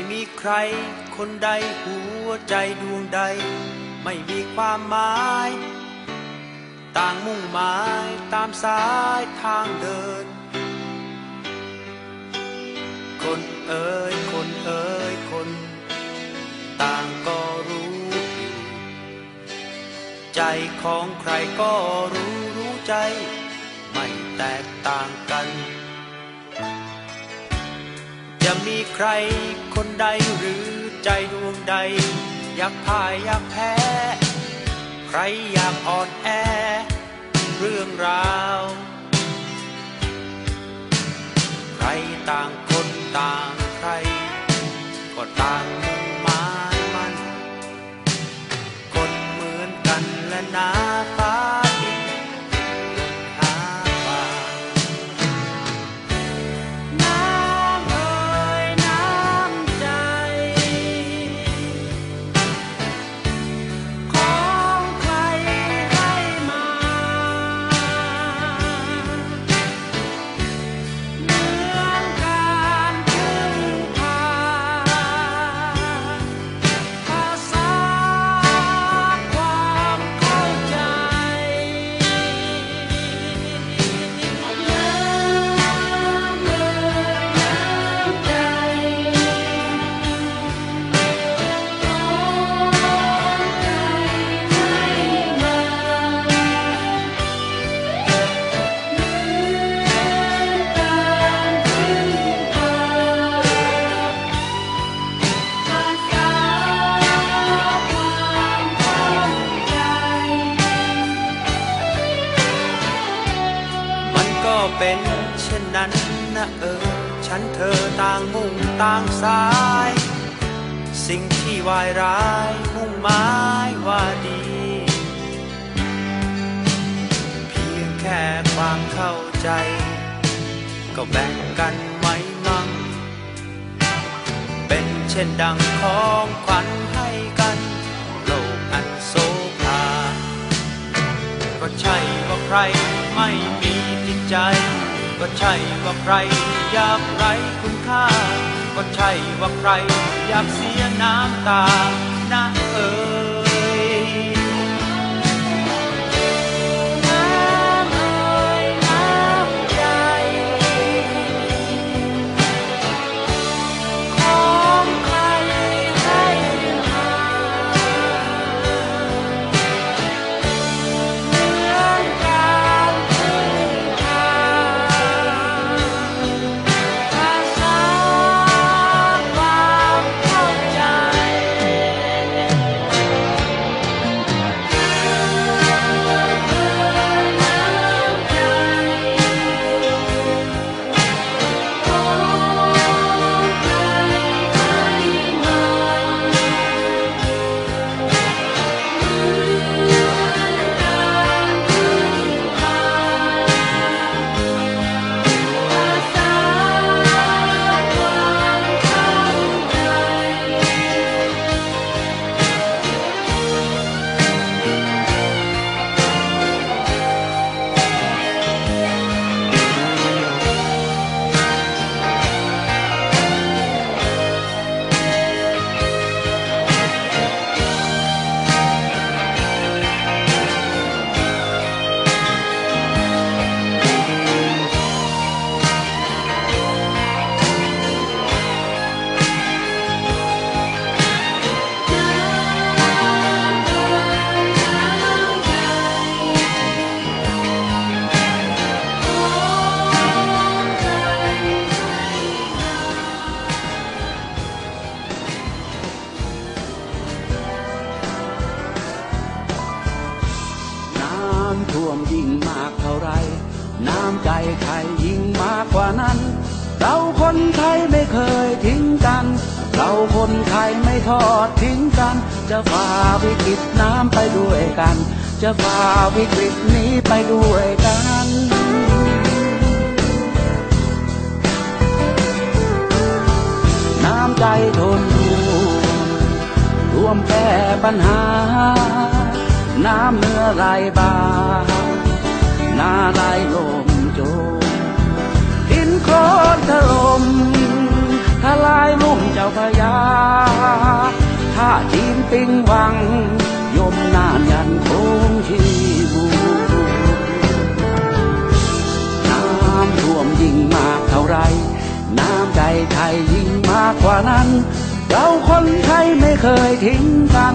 ไม่มีใคร คนใดหัวใจดวงใด ไม่มีความหมาย ต่างมุ่งหมายตามสายทางเดิน คนเอ่ยคนเอ่ยคน ต่างก็รู้อยู่ใจของใครก็รู้รู้ใจ ไม่แตกต่างกัน มีใครคนใดหรือใจดวงใด อยากพ่ายอยากแพ้ ใครอยากอ่อนแอ เรื่องราว ใครต่างคนต่างใคร ก็ต่าง นะเออ ฉันเธอต่างมุ่งต่างสาย สิ่งที่วายร้าย มุ่งหมายว่าดี เพียงแค่ความเข้าใจ ก็แบ่งกันไว้มั่ง เป็นเช่นดังของขวัญให้กัน โลกอันโสภาก็ใช่ว่าใครไม่มีจิตใจ ก็ใช่ว่าใครอยากไรคุณค่า ก็ใช่ว่าใครอยากเสียน้ำตานะเออ นั้น เราคนไทยไม่เคยทิ้งกัน เราคนไทยไม่ทอดทิ้งกัน จะฝ่าวิกฤตน้ำไปด้วยกัน จะฝ่าวิกฤตนี้ไปด้วยกันน้ำใจทนอยู่รวมแก้ปัญหา น้ำเนื้อไหลบากนาไหลลมโจ อนถล่มทลายลุ่มเจ้าพยาถ้าจีนปิงวัง ยมนานยันโค้งชีบูน้ำรวมยิ่งมากเท่าไร น้ำใจไทยยิ่งมากกว่านั้น เราคนไทยไม่เคยทิ้งกัน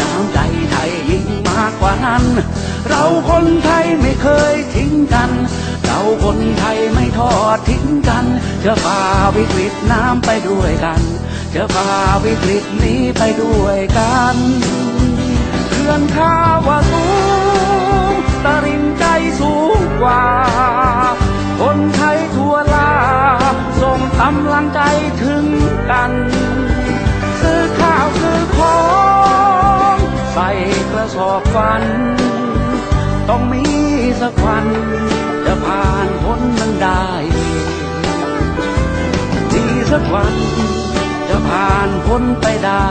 น้ำใจไทยยิ่งมากกว่านั้น เราคนไทยไม่เคยทิ้งกัน เราคนไทยไม่ทอดทิ้งกัน จะฝ่าวิกฤตน้ำไปด้วยกัน จะฝ่าวิกฤตนี้ไปด้วยกันเขื่อนข้าวาสูงตริงใจสูงกว่า คนไทยทั่วลาส่งกำลังใจถึงกัน ซื้อข้าวซื้อของ ใส่กระสอบฟัน ต้องมีสักวัน จะผ่านพ้นมันได้ทีสักวัน จะผ่านพ้นไปได้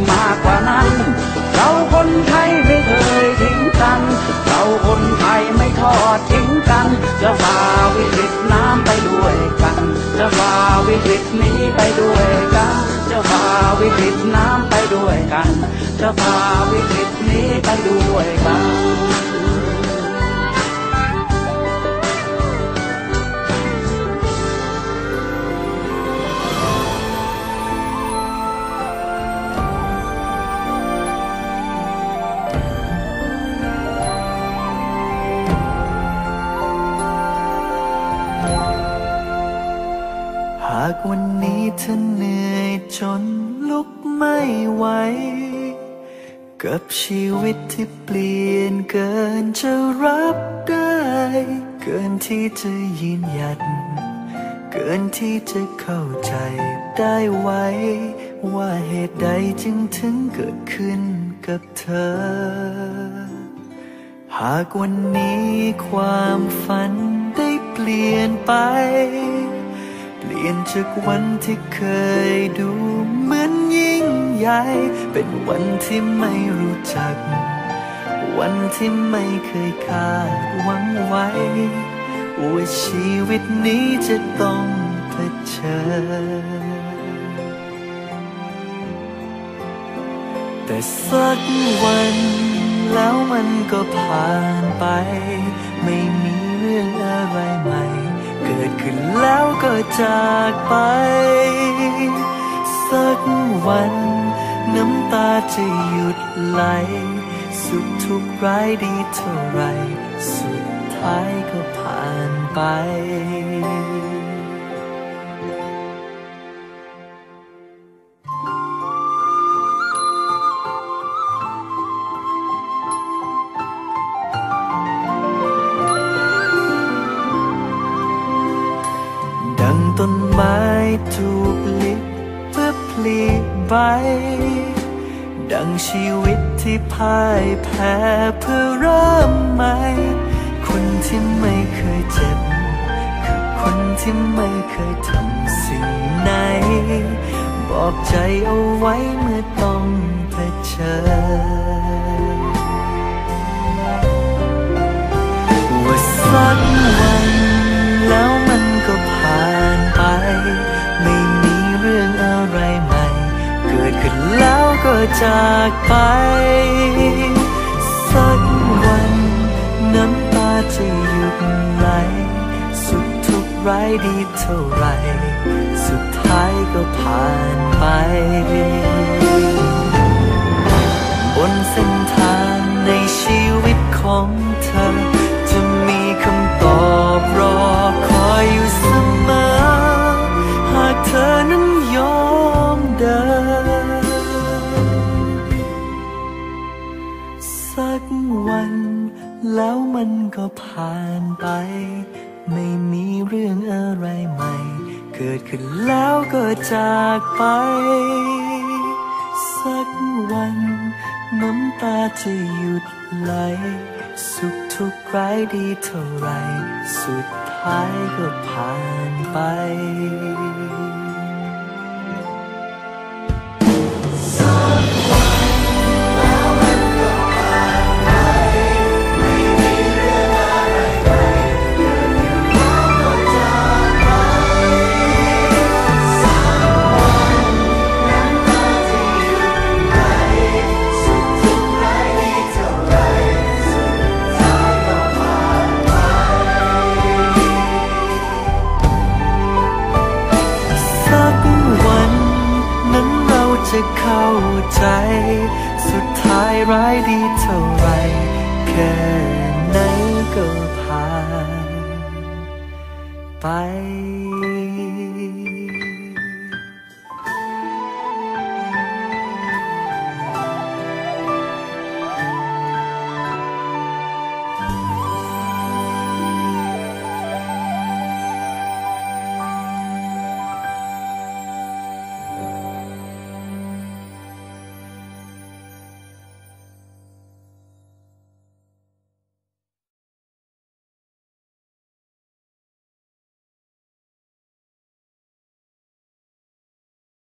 ตนี้ไปด้วยกัน จะพาวิกฤตน้ำไปด้วยกัน จะพาวิกฤตนี้ไปด้วยกัน ชีวิตที่เปลี่ยนเกินจะรับได้ เกินที่จะยืนหยัด เกินที่จะเข้าใจได้ไว้ ว่าเหตุใดจึงถึงเกิดขึ้นกับเธอ หากวันนี้ความฝันได้เปลี่ยนไป เปลี่ยนจากวันที่เคยดู เหมือนยิ่งใหญ่เป็นวันที่ไม่รู้จัก วันที่ไม่เคยคาดหวังไว้ ว่าชีวิตนี้จะต้องเผชิญแต่สักวันแล้วมันก็ผ่านไป ไม่มีเรื่องอะไรใหม่ เกิดขึ้นแล้วก็จากไป สักวัน น้ำตาจะหยุดไหล สุขทุกข์ร้ายดีเท่าไร สุดท้ายก็ผ่านไปดังต้นไม้ถูกลิบเพื่อพลี ใบดังชีวิตที่พ่ายแพ้เพื่อเริ่มใหม่ คนที่ไม่เคยเจ็บ คือคนที่ไม่เคยทำสิ่งไหน บอบใจเอาไว้เมื่อต้องเผชิญว่าสัก จากไป สักวันน้ำตาจะหยุดไหล สุดทุกร้ายดีเท่าไร สุดท้ายก็ผ่านไป บนเส้นทางในชีวิตของเธอ จะมีคำตอบรอคอยอยู่เสมอ หากเธอนั้นยอมเดิน วัน แล้วมันก็ผ่านไป ไม่มีเรื่องอะไรใหม่ เกิดขึ้นแล้วก็จากไป สักวัน น้ำตาจะหยุดไหล สุขทุกข์ร้ายดีเท่าไร สุดท้ายก็ผ่านไป ใจ สุดท้ายร้ายดีเท่าไรแค่ไหนก็ผ่านไป